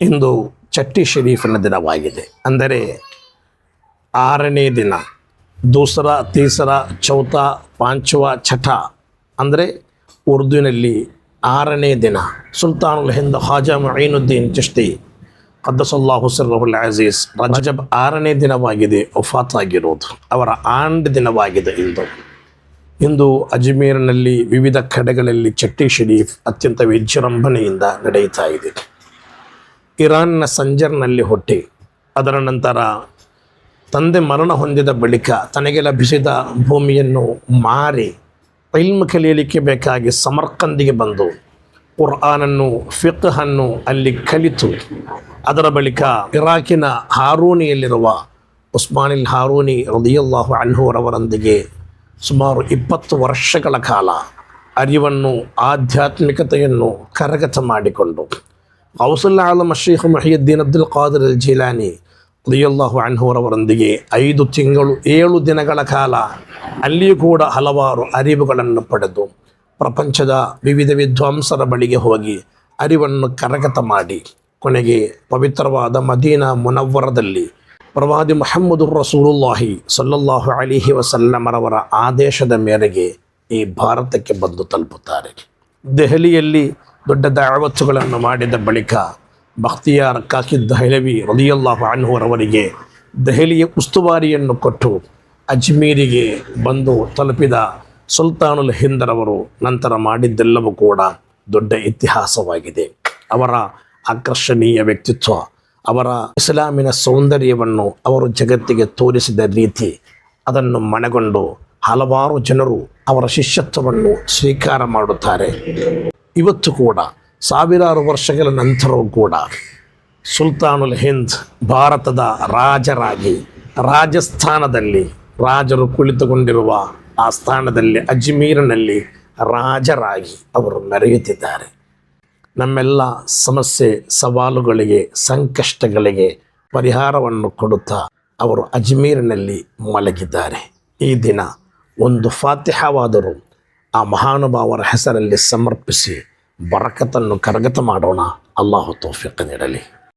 ಇಂದು ಚಟ್ಟಿ ಶರೀಫಿನ ದಿನವಾಗಿದೆ. ಅಂದರೆ ಆರನೇ ದಿನ, ದೂಸರ, ತೀಸರ ಚೌಥ ಪಾಂಚವ, ಛಠ, ಅಂದರೆ ಉರ್ದುವಿನಲ್ಲಿ ಆರನೇ ದಿನ, ಸುಲ್ತಾನುಲ್ ಹಿಂದ್ ಹಾಜಾ ಮೈನುದ್ದೀನ್ ಚಿಶ್ತಿ ಹುಸರ್ ರಹುಲ್ ಅಜೀಸ್, ರಜಬ್ ಆರನೇ ದಿನವಾಗಿದೆ ಒಫಾತ್ ಆಗಿರೋದು ಅವರ ಆಂಡ್ ದಿನವಾಗಿದೆ ಇಂದು. ಇಂದು ಅಜ್ಮೀರ್ನಲ್ಲಿ ವಿವಿಧ ಕಡೆಗಳಲ್ಲಿ ಚಟ್ಟಿ ಶರೀಫ್ ಅತ್ಯಂತ ವಿಜೃಂಭಣೆಯಿಂದ ನಡೆಯುತ್ತಾ ಇದೆ. ಇರಾನ್ನ ಸಂಜರ್ನಲ್ಲಿ ಹುಟ್ಟಿ, ಅದರ ನಂತರ ತಂದೆ ಮರಣ ಹೊಂದಿದ ಬಳಿಕ ತನಗೆ ಲಭಿಸಿದ ಭೂಮಿಯನ್ನು ಮಾರಿ ಇಲ್ಮ್ ಕಲಿಯಲಿಕ್ಕೆ ಬೇಕಾಗಿ ಸಮರ್ಕಂದಿಗೆ ಬಂದು ಕುರ್ಆನನ್ನು, ಫಿಕ್ಹನ್ನು ಅಲ್ಲಿ ಕಲಿತು. ಅದರ ಬಳಿಕ ಇರಾಕಿನ ಹಾರೂನಿಯಲ್ಲಿರುವ ಉಸ್ಮಾನಿಲ್ ಹಾರೂನಿ ರದಿಯಲ್ಲಾಹು ಅನ್ಹೂರವರೊಂದಿಗೆ ಸುಮಾರು ಇಪ್ಪತ್ತು ವರ್ಷಗಳ ಕಾಲ ಅರಿವನ್ನು, ಆಧ್ಯಾತ್ಮಿಕತೆಯನ್ನು ಕರಗತ ಮಾಡಿಕೊಂಡು. ಗೌಸುಲ್ ಆಲಮ್ ಶೇಖ್ ಮಹಿಯುದ್ದೀನ್ ಅಬ್ದುಲ್ ಖಾದರ್ ಅಲ್ ಜೀಲಾನಿ ರದಿಯಲ್ಲಾಹು ಅನ್ಹೋರವರೊಂದಿಗೆ ಐದು ತಿಂಗಳು ಏಳು ದಿನಗಳ ಕಾಲ ಅಲ್ಲಿಯೂ ಕೂಡ ಹಲವಾರು ಅರಿವುಗಳನ್ನು ಪಡೆದು ಪ್ರಪಂಚದ ವಿವಿಧ ವಿದ್ವಾಂಸರ ಬಳಿಗೆ ಹೋಗಿ ಅರಿವನ್ನು ಕರಗತ ಮಾಡಿ ಕೊನೆಗೆ ಪವಿತ್ರವಾದ ಮದೀನಾ ಮುನವ್ವರದಲ್ಲಿ ಪ್ರವಾದಿ ಮೊಹಮ್ಮದು ರಸೂಲುಲ್ಲಾಹಿ ಸಲ್ಲಲ್ಲಾಹು ಅಲಿಹಿ ವಸಲ್ಲಮರವರ ಆದೇಶದ ಮೇರೆಗೆ ಈ ಭಾರತಕ್ಕೆ ಬಂದು ತಲುಪುತ್ತಾರೆ. ದೆಹಲಿಯಲ್ಲಿ ದೊಡ್ಡ ದಾವತ್ತುಗಳನ್ನು ಮಾಡಿದ ಬಳಿಕ ಭಕ್ತಿಯಾರ್ ಕಾಕಿದ್ ದಹಲವಿ ರಲಿಯಲ್ಲಾಹು ಅನ್ಹುರವರಿಗೆ ದೆಹಲಿಯ ಉಸ್ತುವಾರಿಯನ್ನು ಕೊಟ್ಟು ಅಜ್ಮೀರಿಗೆ ಬಂದು ತಲುಪಿದ ಸುಲ್ತಾನುಲ್ ಹಿಂದರವರು ನಂತರ ಮಾಡಿದ್ದೆಲ್ಲವೂ ಕೂಡ ದೊಡ್ಡ ಇತಿಹಾಸವಾಗಿದೆ. ಅವರ ಆಕರ್ಷಣೀಯ ವ್ಯಕ್ತಿತ್ವ, ಅವರ ಇಸ್ಲಾಮಿನ ಸೌಂದರ್ಯವನ್ನು ಅವರು ಜಗತ್ತಿಗೆ ತೋರಿಸಿದ ರೀತಿ ಅದನ್ನು ಮನಗೊಂಡು ಹಲವಾರು ಜನರು ಅವರ ಶಿಷ್ಯತ್ವವನ್ನು ಸ್ವೀಕಾರ ಮಾಡುತ್ತಾರೆ. ಇವತ್ತು ಕೂಡ ಸಾವಿರಾರು ವರ್ಷಗಳ ನಂತರವೂ ಕೂಡ ಸುಲ್ತಾನುಲ್ ಹಿಂದ್ ಭಾರತದ ರಾಜರಾಗಿ ರಾಜಸ್ಥಾನದಲ್ಲಿ ರಾಜರು ಕುಳಿತುಕೊಂಡಿರುವ ಆ ಸ್ಥಾನದಲ್ಲಿ ಅಜ್ಮೀರಿನಲ್ಲಿ ರಾಜರಾಗಿ ಅವರು ಮೆರೆಯುತ್ತಿದ್ದಾರೆ. ನಮ್ಮೆಲ್ಲ ಸಮಸ್ಯೆ, ಸವಾಲುಗಳಿಗೆ, ಸಂಕಷ್ಟಗಳಿಗೆ ಪರಿಹಾರವನ್ನು ಕೊಡುತ್ತಾ ಅವರು ಅಜ್ಮೀರಿನಲ್ಲಿ ಮಲಗಿದ್ದಾರೆ. ಈ ದಿನ ಒಂದು ಫಾತಿಹವಾದರೂ ಆ ಮಹಾನುಭಾವರ ಹೆಸರಲ್ಲಿ ಸಮರ್ಪಿಸಿ ബറക്കത്തನ್ನು കരകത്തമാടോണ അള്ളാഹു തോഫിക്ക് നേടലേ.